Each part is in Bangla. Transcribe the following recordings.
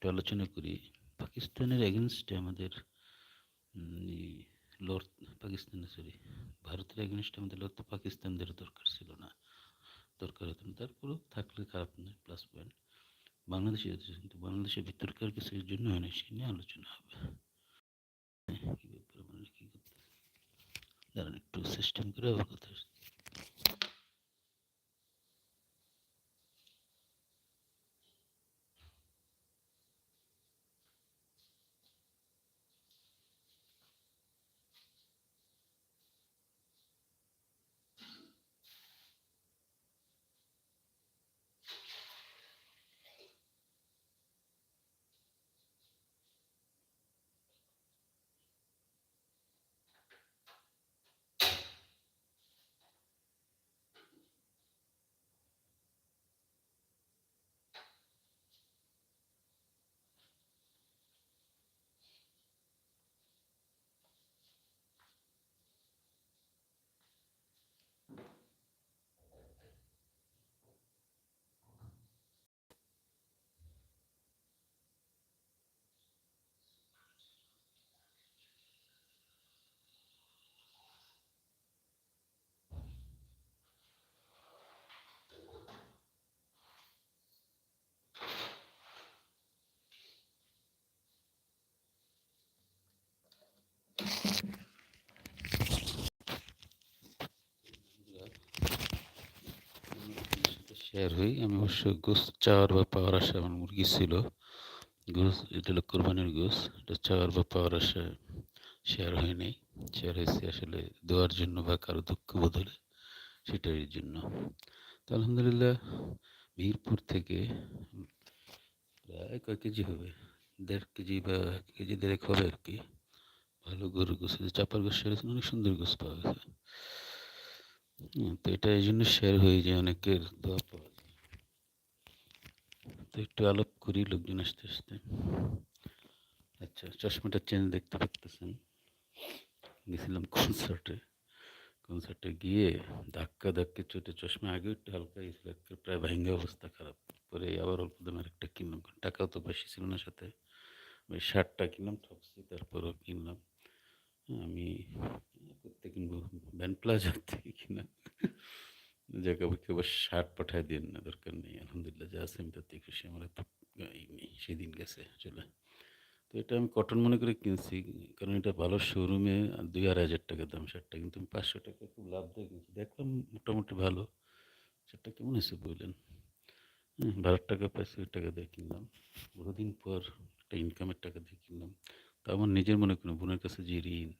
একটু আলোচনা করি। পাকিস্তানের এগেনস্টে আমাদের লর্ড পাকিস্তানে সরি ভারতের এগেনস্টে আমাদের লড়তে পাকিস্তানদের দরকার ছিল না। দরকার হতো না। তারপরেও থাকলে খারাপ নয় প্লাস পয়েন্ট বাংলাদেশে কিন্তু বাংলাদেশের ভিতরকার এর জন্য হয় না সে নিয়ে আলোচনা হবে। কি ব্যাপার মানে কি করতে দাঁড়ান, একটু সিস্টেম করে আবার কথা শেয়ার হই। আমি অবশ্য গোস চাওয়ার বা পাওয়ার আশা আমার মুরগি ছিল। গোস, এটা হলো কোরবানির গোস। এটা চাওয়ার বা পাওয়ার আশা শেয়ার হয়নি শেয়ার হয়েছে আসলে দেওয়ার জন্য বা কারও দুঃখ বদলে সেটার জন্য। তো আলহামদুলিল্লাহ মিরপুর থেকে প্রায় কয় কেজি হবে? দেড় কেজি বা এক কেজি দেড়েক হবে আর কি। ভালো গরুর গোস। চাপার গোস হয়েছে, অনেক সুন্দর গোস পাওয়া গেছে। তো এটা এই জন্য শেয়ার হয়ে যায়, অনেকের দোয়া পাওয়া যায়। একটু আলাপ করি, লোকজন আসতে আসতে। আচ্ছা চশমাটা চেঞ্জ দেখতে পারতেছেন। গেছিলাম কনসার্টে কনসার্টে গিয়ে ধাক্কা ধাক্কে চোটে চশমা আগে একটু হালকা গেছিল প্রায় ভাঙ্গা অবস্থা, খারাপ। পরে আবার অল্প দামে একটা কিনলাম। টাকাও তো বেশি ছিল না সাথে। ওই শার্টটা কিনলাম, ঠকছি, তারপরও কিনলাম। আমি করতে কিনবো? ব্যান্ড প্লাজার থেকে কিনা যাকে কেউ শার্ট পাঠায় দিন না, দরকার নেই। আলহামদুলিল্লাহ, যা আছে আমি তাতে খুশি। আমার সেদিন গেছে চলে তো এটা আমি কটন মনে করে কিনছি, কারণ এটা ভালো শোরুমে দুই আড়াই হাজার টাকা দাম শার্টটা কিন্তু আমি পাঁচশো টাকা খুব লাভ দিয়ে কিনছি দেখলাম মোটামুটি ভালো। শার্টটা কেমন হয়েছে বললেন? হুম, বারো টাকা ওই টাকা দিয়ে কিনলাম। বহুদিন পর একটা ইনকামের টাকা দিয়ে কিনলাম। তো আমার নিজের মনে কোনো বোনের কাছে যে ঋণ।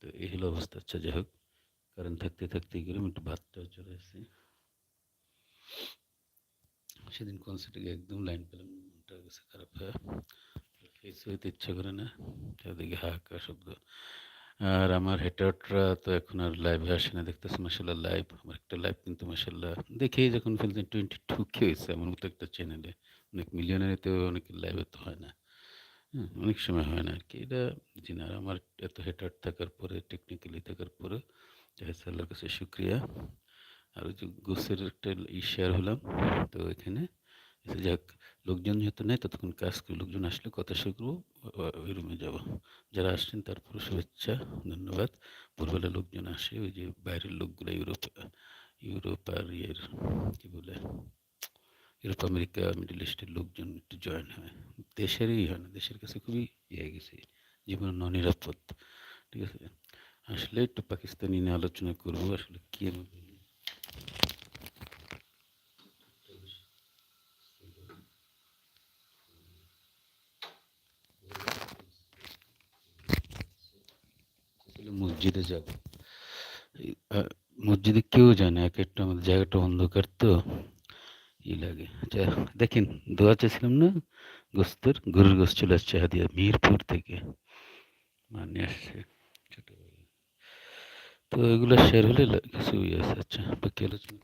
তো এই হলো অবস্থা। আচ্ছা যাই হোক। কারেন্ট থাকতে থাকতে গেলে আমি একটু ভাতটাও চলে আসছি সেদিন কনসার্টে গিয়ে একদম লাইন পেলাম, মনটা গেছে খারাপ হয়ে। ফেস হইতে ইচ্ছা করে না, চারদিকে হাহাকার শব্দ। আর আমার হেটারটা তো এখন আর লাইভে আসে না দেখতেছি মাসাল্লাহ লাইভ আমার একটা লাইভ কিন্তু মাসাল্লাহ দেখেই যখন ফেলছেন টোয়েন্টি টু কে হয়েছে, আমার মতো একটা চ্যানেলে অনেক মিলিয়নারিতেও অনেক লাইভে তো হয় না। হ্যাঁ অনেক সময় হয় না আর কি। এটা জি না আর আমার এত হেটার থাকার পরে টেকনিক্যালি থাকার পরে জাহেদ আল্লাহর কাছে শুক্রিয়া। আর ওই যে গোসের একটা ই শেয়ার হলাম, তো এখানে যাক, লোকজন যেহেতু নেই, ততক্ষণ কাজ করি, লোকজন আসলে কথা শুরু করব ওই রুমে যাব। যারা আসছেন তারপরে শুভেচ্ছা, ধন্যবাদ। ভোরবেলা লোকজন আসে, ওই যে বাইরের লোকগুলো, ইউরোপ ইউরোপ আর ইয়ের, কী বলে, ইউরোপ, আমেরিকা, মিডল ইস্টের লোকজন একটু জয়েন হয়। দেশেরই হয় না, দেশের কাছে খুবই ইয়ে গেছে, জীবন নিরাপদ ঠিক আছে? আসলে একটু পাকিস্তানি নিয়ে আলোচনা করব আসলে কি আমি বলি। আসলে মসজিদে যাব এই, আহ, মসজিদে কেউ যায় না এক একটা আমাদের জায়গাটা অন্ধকার তো ই লাগে আচ্ছা দেখেন দোয়া চেয়েছিলাম না গোস্তের গরুর গোস্ত চলে আসছে হাদিয়া মিরপুর থেকে মানে আসছে ছোটবেলা তো এগুলো শেয়ার হলে কিছু ইয়ে আছে আচ্ছা বাকি আলোচনা।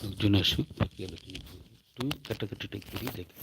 লোকজন আসুক বাকি আলোচনা। একটু কাটাকাটিটা করি দেখেন